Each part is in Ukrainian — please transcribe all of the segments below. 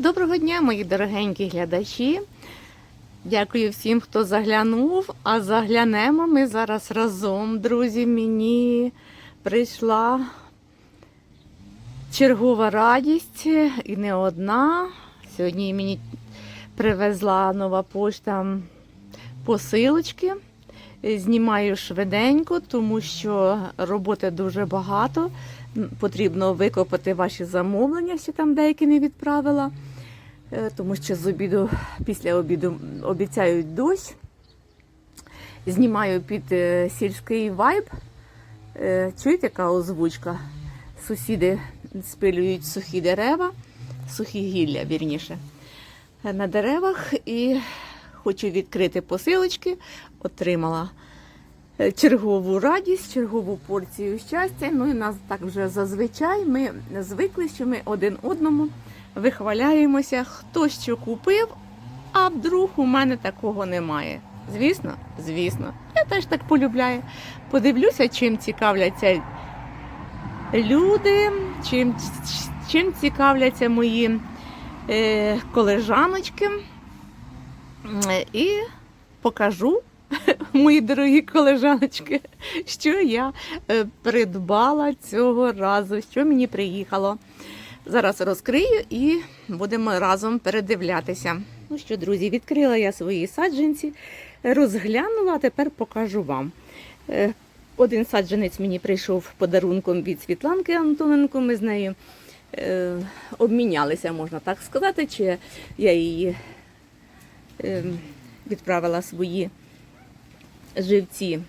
Доброго дня, мої дорогенькі глядачі. Дякую всім, хто заглянув. А заглянемо ми зараз разом, друзі. Мені прийшла чергова радість і не одна. Сьогодні мені привезла нова пошта посилочки. Знімаю швиденько, тому що роботи дуже багато. Потрібно викопати ваші замовлення, ще там деякі не відправила. Е, тому що з обіду, після обіду обіцяють дощ. Знімаю під е, сільський вайб. Е, Чуєте, яка озвучка? Сусіди спилюють сухі дерева, сухі гілля, вірніше, на деревах і хочу відкрити посилочки. Отримала чергову радість, чергову порцію щастя. Ну і нас так вже зазвичай. Ми звикли, що ми один одному вихваляємося, хто що купив, а вдруг у мене такого немає. Звісно, звісно, я теж так полюбляю. Подивлюся, чим цікавляться люди, чим, чим цікавляться мої е, колежаночки. І покажу, мої дорогі колежаночки, що я е, придбала цього разу, що мені приїхало. Зараз розкрию і будемо разом передивлятися. Ну що, друзі, відкрила я свої саджанці, розглянула, а тепер покажу вам. Е, Один саджанець мені прийшов подарунком від Світланки Антоненко. Ми з нею е, обмінялися, можна так сказати, чи я її е, відправила свої живці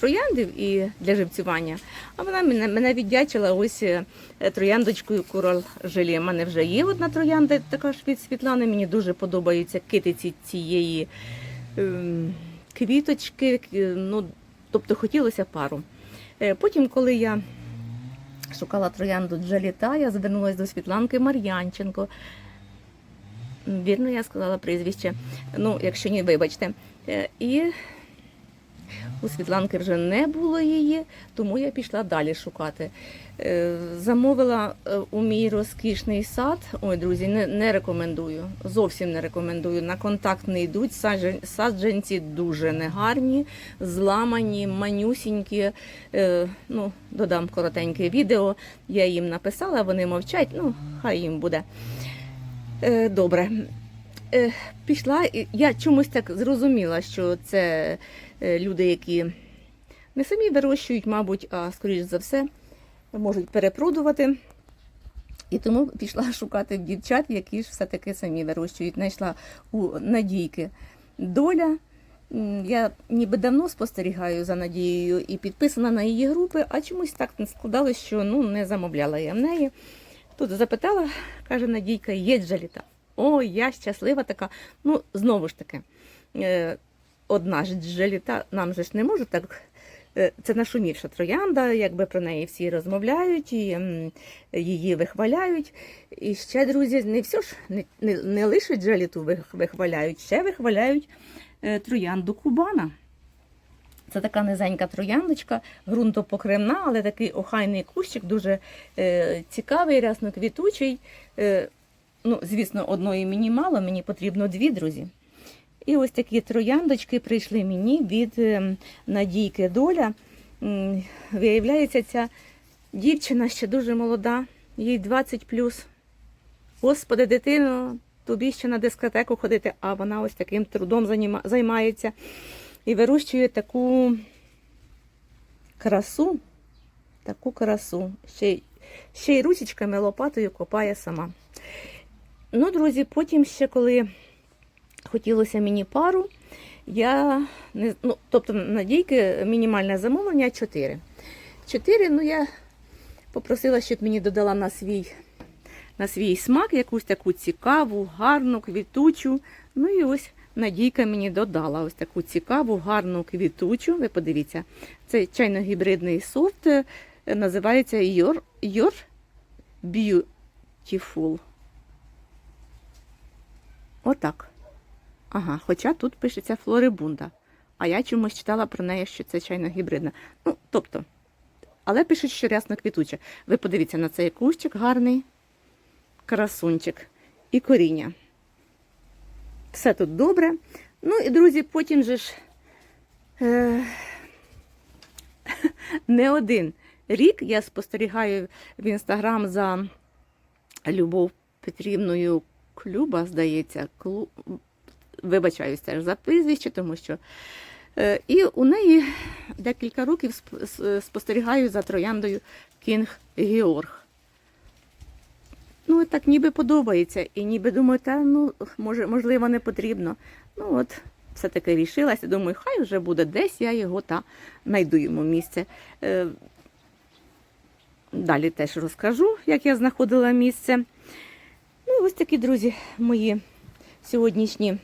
трояндів і для живцювання. А вона мене, віддячила ось е, трояндочкою Курал Желі. У мене вже є одна троянда, така ж від Світлани. Мені дуже подобаються китиці цієї ем, квіточки. Ну, тобто хотілося пару. Е, Потім, коли я шукала троянду Джаліта, я звернулася до Світланки Мар'янченко. Вірно, я сказала прізвище. Ну, якщо ні, вибачте. Е, І у Світланки вже не було її, тому я пішла далі шукати. Е, Замовила е, у мій розкішний сад. Ой, друзі, не, не рекомендую. Зовсім не рекомендую. На контакт не йдуть. Саджанці дуже негарні, зламані, манюсінькі. Е, Ну, додам коротеньке відео. Я їм написала, вони мовчать. Ну, хай їм буде. Добре. Пішла, я чомусь так зрозуміла, що це люди, які не самі вирощують, мабуть, а скоріш за все можуть перепродувати. І тому пішла шукати дівчат, які ж все-таки самі вирощують. Знайшла у Надійки доля. Я ніби давно спостерігаю за Надією і підписана на її групи, а чомусь так не складалось, що ну, не замовляла я в неї. Тут запитала, каже Надійка, є джаліта. О, я щаслива така. Ну, знову ж таки, е, одна ж джаліта, нам же ж не можуть так. е, Це нашумівша троянда, якби про неї всі розмовляють і її вихваляють. І ще, друзі, не все ж не, не, не лише джаліту вих- вихваляють, ще вихваляють е, троянду Кубана. Це така низенька трояндочка, ґрунтопокривна, але такий охайний кущик, дуже е, цікавий, рясноквітучий. Е, ну, звісно, одної мені мало, мені потрібно дві, друзі. І ось такі трояндочки прийшли мені від е, Надійки Доля. Виявляється, ця дівчина ще дуже молода, їй 20 Господи, дитино, тобі ще на дискотеку ходити, а вона ось таким трудом займається і вирощує таку красу, таку красу. Ще, ще й ручечками лопатою копає сама. Ну, друзі, потім ще коли хотілося мені пару, я не ну, тобто надійки мінімальне замовлення 4. 4, ну я попросила, щоб мені додала на свій, на свій смак якусь таку цікаву, гарну, квітучу. Ну і ось Надійка мені додала ось таку цікаву, гарну квітучу. Ви подивіться, це чайно-гібридний софт, е, називається Your, Your Beautiful. Отак. Ага, хоча тут пишеться флорибунда. А я чомусь читала про неї, що це чайно гібридна. Ну, тобто, але пишуть, що рясно квітуча. Ви подивіться на цей кущик гарний. красунчик і коріння. Все тут добре. Ну і, друзі, потім же ж е, не один рік я спостерігаю в інстаграм за Любов Петрівною Клюба, здається, Клу... вибачаюсь теж за прізвище, тому що. Е, І у неї декілька років спостерігаю за трояндою Кінг Георг. Ну, так ніби подобається. І ніби думаю, та ну, може, можливо, не потрібно. Ну от, все-таки рішилася. Думаю, хай вже буде десь, я його та знайду йому місце. Е, Далі теж розкажу, як я знаходила місце. Ну, ось такі, друзі, мої сьогоднішні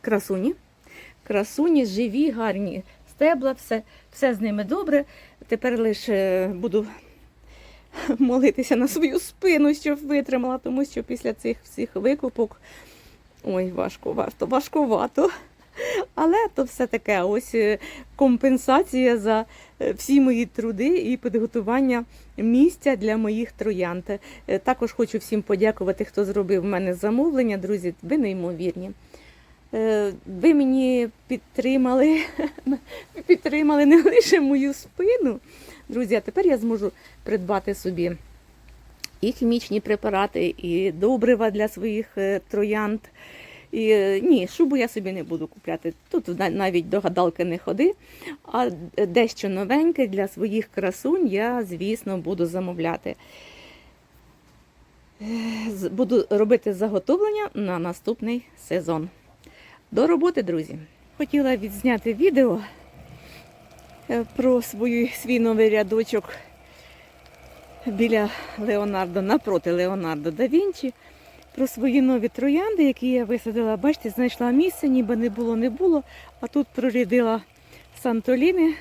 красуні. Красуні, живі, гарні стебла, все, все з ними добре. Тепер лише буду молитися на свою спину, щоб витримала, тому що після цих всіх викупок ой, важко, важко, важкувато. Але то все таке ось е, компенсація за е, всі мої труди і підготування місця для моїх троянд. Е, Також хочу всім подякувати, хто зробив в мене замовлення. Друзі, ви неймовірні. Е, Ви мені підтримали, підтримали не лише мою спину. Друзі, а тепер я зможу придбати собі і хімічні препарати, і добрива для своїх е, троянд. І, е, ні, шубу я собі не буду купляти. Тут навіть до гадалки не ходи. А дещо новеньке для своїх красунь я, звісно, буду замовляти. Буду робити заготовлення на наступний сезон. До роботи, друзі! Хотіла відзняти відео е, про свою, свій новий рядочок біля Леонардо, напроти Леонардо да Вінчі. Про свої нові троянди, які я висадила. Бачите, знайшла місце, ніби не було, не було. А тут прорядила Сантоліни.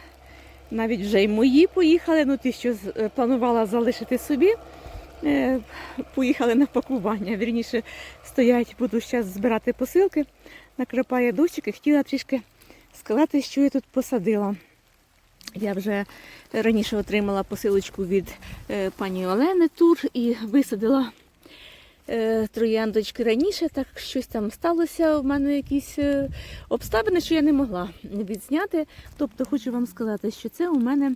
Навіть вже й мої поїхали. Ну, ті, що е, планувала залишити собі, е, поїхали на пакування. Вірніше стоять, буду зараз збирати посилки. Накрапає дощик і хотіла трішки сказати, що я тут посадила. Я вже раніше отримала посилочку від е, пані Олени Тур і висадила е, трояндочки раніше, так щось там сталося. У мене якісь е, обставини, що я не могла відзняти. Тобто хочу вам сказати, що це у мене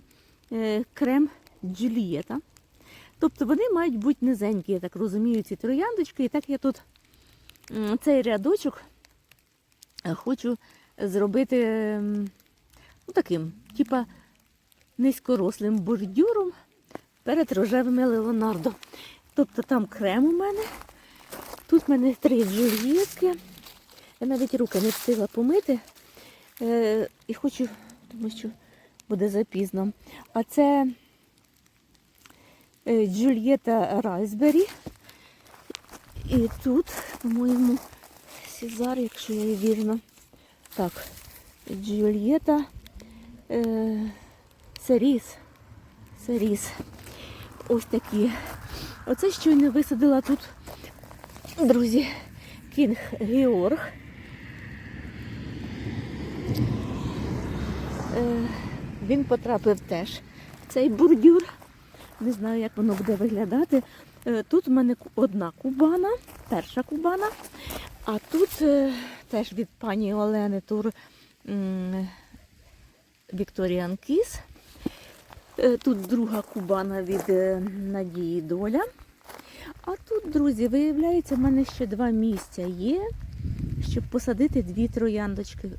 крем Джулієта. Тобто вони мають бути низенькі, я так розумію, ці трояндочки. І так я тут цей рядочок хочу зробити ну, таким, типа низькорослим бордюром перед рожевими Леонардо. Тобто там крем у мене. Тут в мене три джульєтки. Я навіть руки не встигла помити. Е, і хочу, тому що буде запізно. А це е, Джульєта Райсбері. І тут, по-моєму, Сізар, якщо я її вірно. Так, Джульєта е, Серіс. Серіс. Ось такі. Оце щойно висадила тут, друзі, Кінг Георг. Е, він потрапив теж в цей бордюр. Не знаю, як воно буде виглядати. Е, Тут в мене одна кубана, перша кубана, а тут е, теж від пані Олени Тур Вікторіан Кіс. Е, Тут друга кубана від е, Надії Доля. А тут, друзі, виявляється, в мене ще два місця є, щоб посадити дві трояндочки.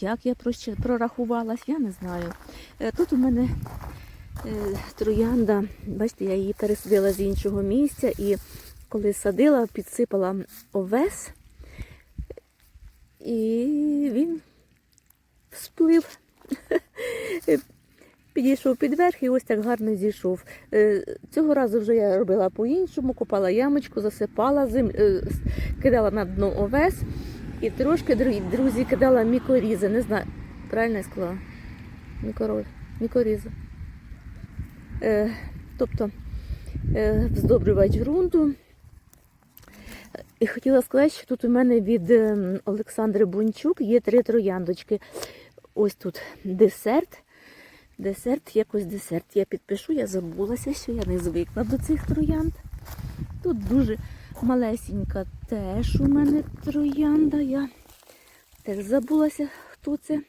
Як я прорахувалась, я не знаю. Тут у мене троянда, бачите, я її пересадила з іншого місця і коли садила, підсипала овес, і він всплив. Підійшов під верх і ось так гарно зійшов. Е, Цього разу вже я робила по-іншому, копала ямочку, засипала, зем... е, кидала на дно овес і трошки, друзі, кидала мікорізи. Не знаю, правильно я сказала? Мікороз, мікорізи. Е, тобто вздобрювач ґрунту. І хотіла сказати, що тут у мене від ем, Олександри Бунчук є три трояндочки. Ось тут десерт. Десерт, якось десерт. Я підпишу, я забулася, що я не звикла до цих троянд. Тут дуже малесенька теж у мене троянда. Я теж забулася, хто це.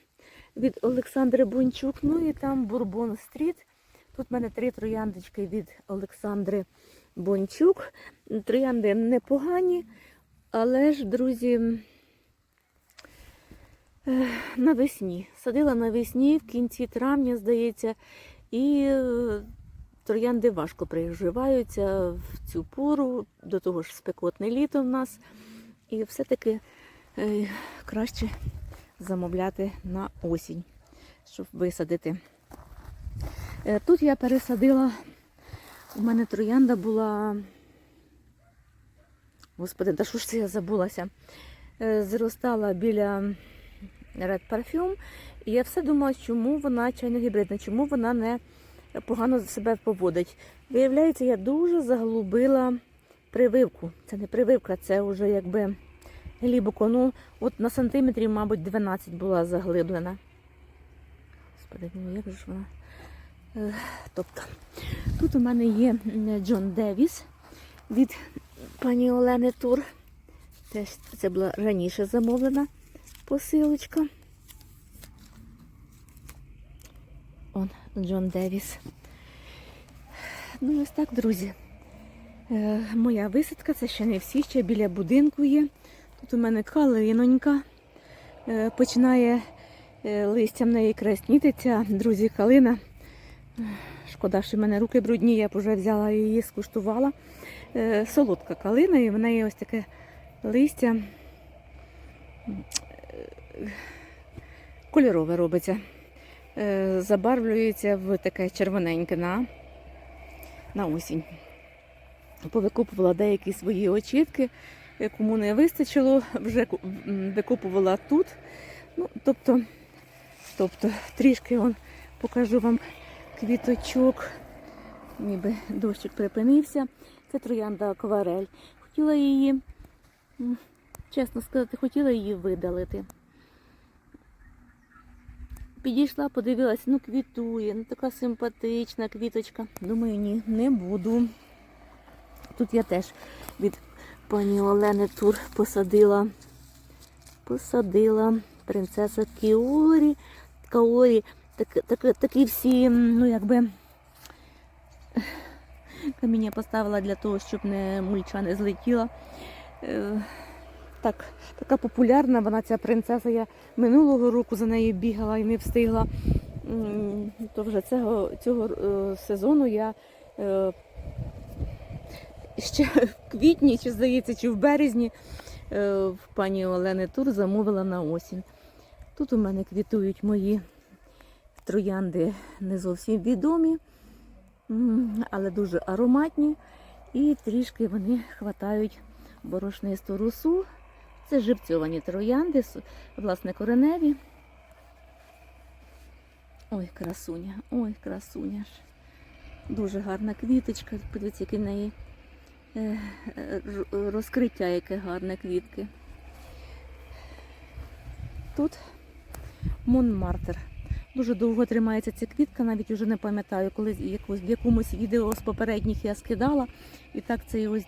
Від Олександри Бончук. Ну і там Бурбон Стріт. Тут в мене три трояндочки від Олександри Бончук. Троянди непогані, але ж, друзі, е, навесні. Садила навесні, в кінці травня, здається, і е, троянди важко приживаються в цю пору, до того ж спекотне літо в нас. І все-таки е, краще замовляти на осінь, щоб висадити. Тут я пересадила, у мене троянда була. Господи, та що ж це я забулася? Е, Зростала біля Red Parfum. І я все думала, чому вона чайно гібридна, чому вона не погано себе поводить. Виявляється, я дуже заглубила прививку. Це не прививка, це вже якби глибоко. Ну, от на сантиметрів, мабуть, 12 була заглиблена. Господи, ну як же ж вона? Тобто, тут у мене є Джон Девіс від пані Олени Тур. Теж це була раніше замовлена посилочка. Он Джон Девіс. Ну, ось так, друзі. Е, моя висадка, це ще не всі, ще біля будинку є. Тут у мене калинонька. Е, починає е, листям неї краснітися. Друзі, калина. Шкода, що в мене руки брудні, я б вже взяла її, скуштувала. Е, солодка калина, і в неї ось таке листя е, кольорове робиться. Е, Забарвлюється в таке червоненьке на, на осінь. Повикупувала деякі свої очітки, е, кому не вистачило, вже викупувала тут. Ну, тобто, тобто трішки он, покажу вам квіточок, ніби дощик припинився. Це троянда акварель. Хотіла її, чесно сказати, хотіла її видалити. Підійшла, подивилася, ну квітує, ну така симпатична квіточка. Думаю, ні, не буду. Тут я теж від пані Олени Тур посадила. Посадила принцеса Кіорі. Каорі. Так, так, такі всі, ну якби. Каміння поставила для того, щоб не мульча не злетіла. Е, так, така популярна вона ця принцеса. Я минулого року за нею бігала і не встигла. То вже цього, цього е, сезону я е, ще в квітні, чи здається, чи в березні в пані Олени Тур замовила на осінь. Тут у мене квітують мої троянди не зовсім відомі, але дуже ароматні. І трішки вони хватають борошнисту росу. Це живцьовані троянди, власне, кореневі. Ой, красуня, ой, красуня ж. Дуже гарна квіточка. Подивіться, які в неї е, е, розкриття, яке гарне квітки. Тут Монмартер. Дуже довго тримається ця квітка, навіть вже не пам'ятаю, коли якось, в якомусь відео з попередніх я скидала. І так цей ось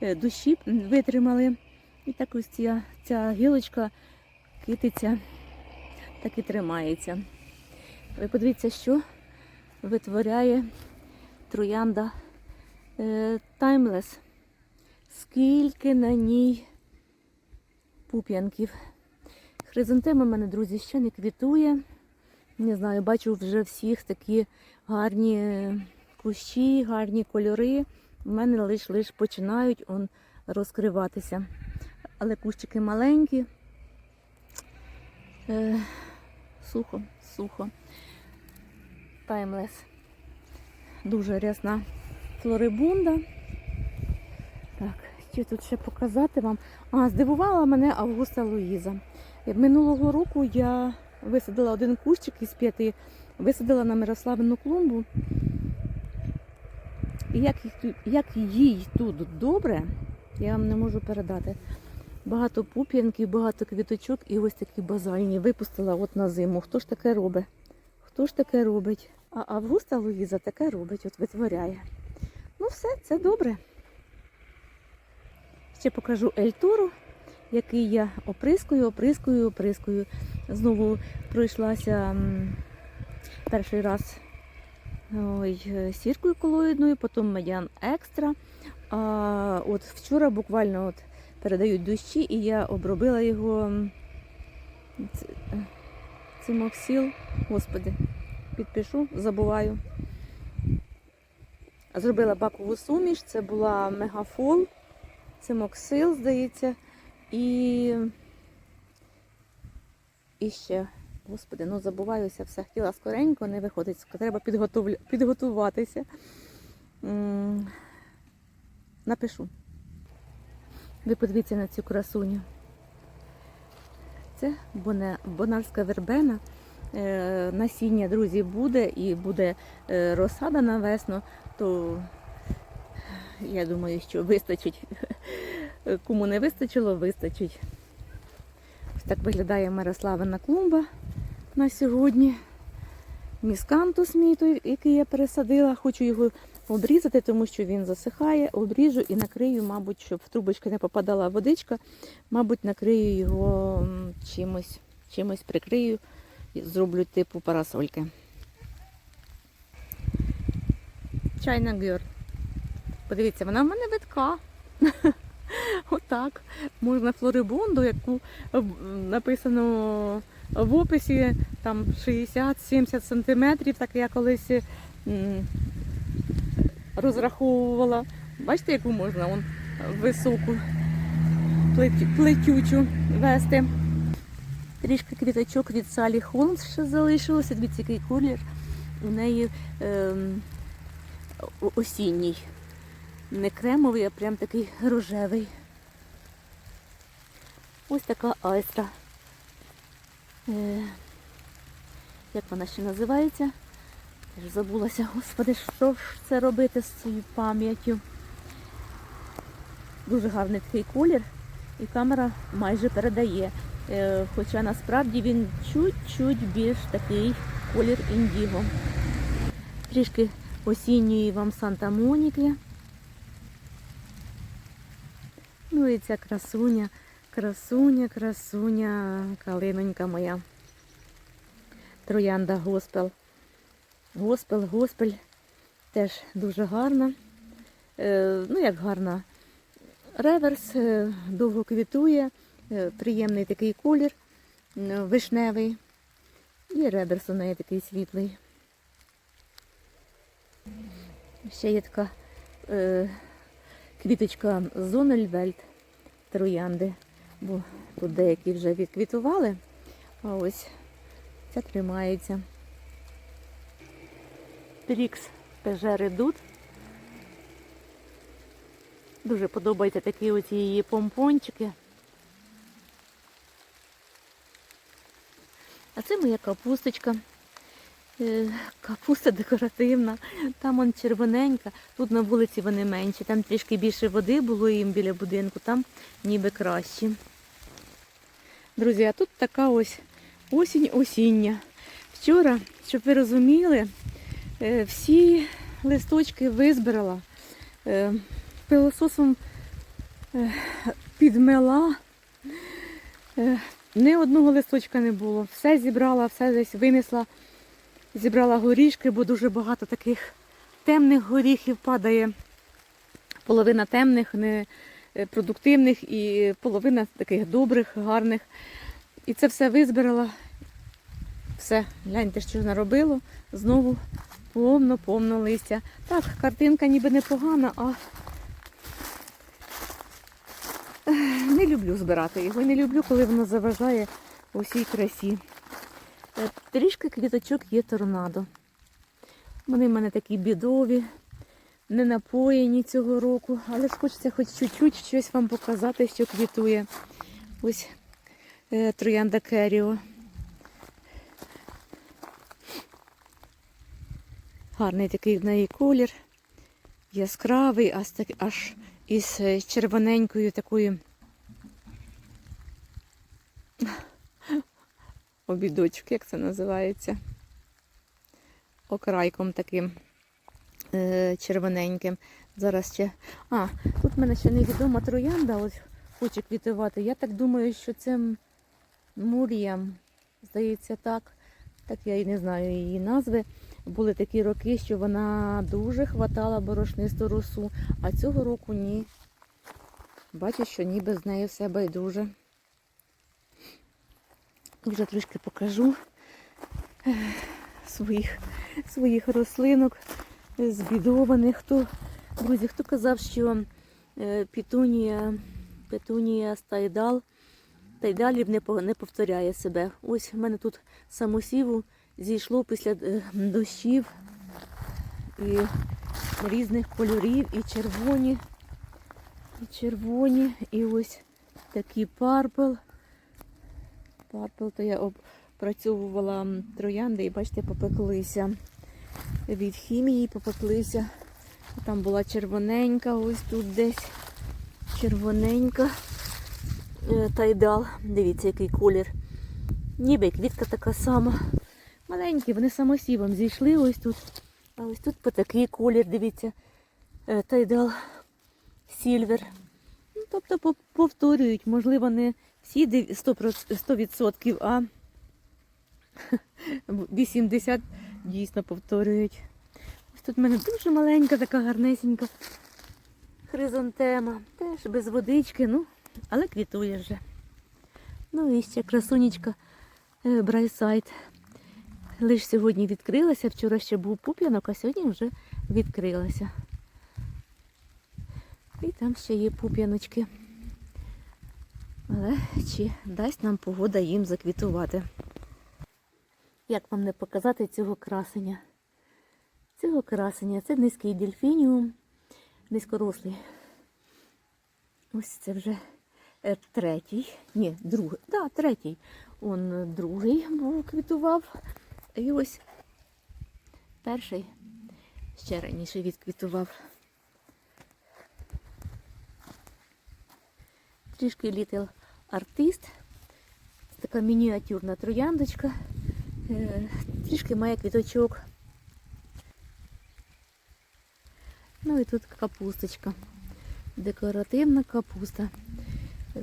е, дощі витримали. І так ось ця, ця гілочка китиця так і тримається. Ви подивіться, що витворяє троянда е, Timeless. Скільки на ній пуп'янків. Хризантема в мене, друзі, ще не квітує. Не знаю, бачу вже всіх такі гарні е, кущі, гарні кольори. У мене лише лиш починають он розкриватися. Але кущики маленькі. Е, сухо, сухо. Таймлес. Дуже рясна флорибунда. Так, що тут ще показати вам? А, здивувала мене Августа Луїза. Минулого року я висадила один кущик із п'яти, висадила на Мирославину клумбу. І як, їх як їй тут добре, я вам не можу передати. Багато пуп'янків, багато квіточок і ось такі базальні. Випустила от на зиму. Хто ж таке робить? Хто ж таке робить? А Августа Луїза таке робить, от витворяє. Ну, все, це добре. Ще покажу Ельтуру, який я оприскую, оприскую, оприскую. Знову пройшлася перший раз ой, сіркою колоїдною, потім медян екстра. А от вчора буквально от передають дощі, і я обробила його м, ц- е. Господи, підпишу, забуваю. Зробила бакову суміш, це була мегафол, цимоксил, здається, і, і ще, господи, ну забуваюся, все хотіла скоренько, не виходить, треба підготовля... підготуватися. Напишу. Ви подивіться на цю красуню. Це бонарська вербена. Е, Насіння, друзі, буде і буде е, розсада на весну, то я думаю, що вистачить. Кому не вистачило, вистачить. Ось так виглядає Мирославина клумба на сьогодні. Міскантус мій той, який я пересадила. Хочу його обрізати, тому що він засихає. Обріжу і накрию, мабуть, щоб в трубочки не попадала водичка. Мабуть, накрию його чимось, чимось прикрию зроблю типу парасольки. Чайна гюр. Подивіться, вона в мене витка. Отак. Можна флорибунду, яку е, написано в описі там 60-70 сантиметрів, так я колись розраховувала. Бачите, яку можна вон, високу плетючу вести. Трішки квіточок від Салі Холмс ще залишилося. Дивіться, колір у неї о- осінній. Не кремовий, а прям такий рожевий. Ось така айстра. Е, як вона ще називається? Теж забулася, господи, що ж це робити з цією пам'яттю. Дуже гарний такий колір, і камера майже передає. Е, Хоча насправді він чуть-чуть більш такий колір індіго. Трішки осінньої вам Санта-Моніки. Ну і ця красуня, красуня, красуня, калинонька моя. Троянда Госпел. Госпел, Госпель теж дуже гарна. Е, ну, як гарна. Реверс е, довго квітує, е, приємний такий колір, е, вишневий. І реверс у неї такий світлий. Ще є така е, квіточка Зонельвельт троянди, бо тут деякі вже відквітували, а ось ця тримається. Трікс Пеже Редут. Дуже подобаються такі оці її помпончики. А це моя капусточка. Е, Капуста декоративна, там он червоненька, тут на вулиці вони менші, там трішки більше води було їм біля будинку, там ніби краще. Друзі, а тут така ось осінь осіння. Вчора, щоб ви розуміли, е, всі листочки визбирала, е, пилососом е, підмела. Ні одного листочка не було. Все зібрала, все десь винесла. Зібрала горішки, бо дуже багато таких темних горіхів падає. Половина темних, не продуктивних і половина таких добрих, гарних. І це все визбирала. Все, гляньте, що наробило. Знову повно-повно листя. Так, картинка ніби непогана, а не люблю збирати його. Не люблю, коли воно заважає усій красі. Е, Трішки квіточок є торнадо. Вони в мене такі бідові, не напоєні цього року, але ж хочеться хоч чуть-чуть щось вам показати, що квітує. Ось е, троянда Керіо. Гарний такий в неї колір, яскравий, аж, із е, червоненькою такою обідочок, як це називається. окрайком таким червоненьким. Зараз ще. А, тут в мене ще невідома троянда, ось хоче квітувати. Я так думаю, що це Мурія. Здається, так. Так я і не знаю її назви. Були такі роки, що вона дуже хватала борошнисту росу, а цього року ні. Бачу, що ніби з нею все байдуже. Вже трішки покажу своїх, своїх рослинок е, збідованих. Хто, друзі, хто казав, що е, пітунія, петунія стайдал, тайдалів не повторяє себе. Ось в мене тут самосіву зійшло після е, дощів і різних кольорів, і червоні, і червоні, і ось такий парпел. Парпел, то я опрацьовувала троянди і бачите, попеклися. Від хімії попеклися. Там була червоненька, ось тут десь червоненька е, тайдал. Дивіться, який колір. Ніби квітка така сама. Маленькі, вони самосівом зійшли ось тут. А ось тут по такий колір, дивіться, е, тайдал сільвер. Ну, тобто повторюють, можливо, не всі 100%, 100% а 80 дійсно повторюють. Ось тут в мене дуже маленька, така гарнесенька хризантема. Теж без водички, ну, але квітує вже. Ну і ще красунечка е, Брайсайд. Лиш сьогодні відкрилася, вчора ще був пуп'янок, а сьогодні вже відкрилася. І там ще є пуп'яночки. Але чи дасть нам погода їм заквітувати? Як вам не показати цього красення? Цього красення це низький дельфініум, низькорослий. Ось це вже е, третій. Ні, другий. Так, третій. Он е, другий був квітував. І ось перший ще раніше відквітував. Трішки літл артист. Така мініатюрна трояндочка. Е, Трішки має квіточок. Ну і тут капусточка. Декоративна капуста. Е,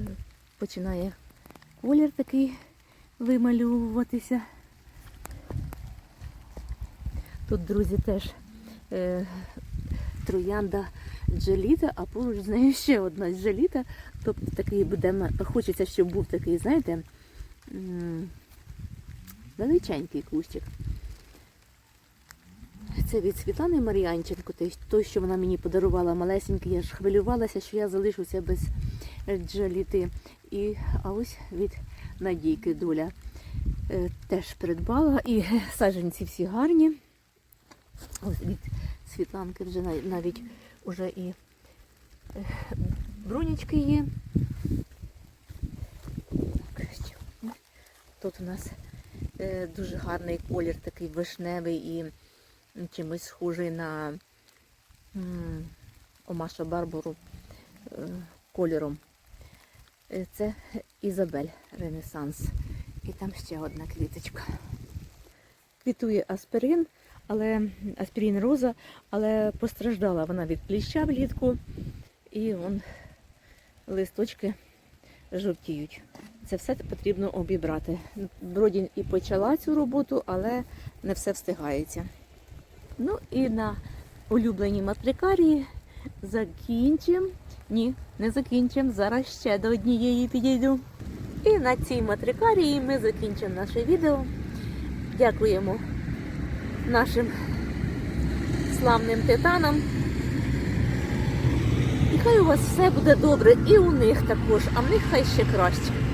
Починає колір такий вимальовуватися. Тут, друзі, теж е, троянда джеліта, а поруч з нею ще одна джеліта. Тобто такий буде, хочеться, щоб був такий, знаєте, величенький кущик. Це від Світлани Мар'янченко, той- що вона мені подарувала малесенький. Я ж хвилювалася, що я залишуся без джеліти. І, а ось від Надійки доля е, теж придбала. І саджанці всі гарні. Ось від Світланки вже навіть уже і е, брунячки є. Тут у нас дуже гарний колір, такий вишневий і чимось схожий на Омаша Барбару е, кольором. Е, Це Ізабель Ренесанс. І там ще одна квіточка. Квітує аспирин, але аспірин роза, але постраждала вона від кліща влітку, і вон листочки жовтіють. Це все потрібно обібрати. Вроді і почала цю роботу, але не все встигається. Ну і на улюбленій матрикарії закінчимо. Ні, не закінчимо. Зараз ще до однієї підійду. І на цій матрикарії ми закінчимо наше відео. Дякуємо нашим славним титанам. І хай у вас все буде добре, і у них також, а в них хай ще краще.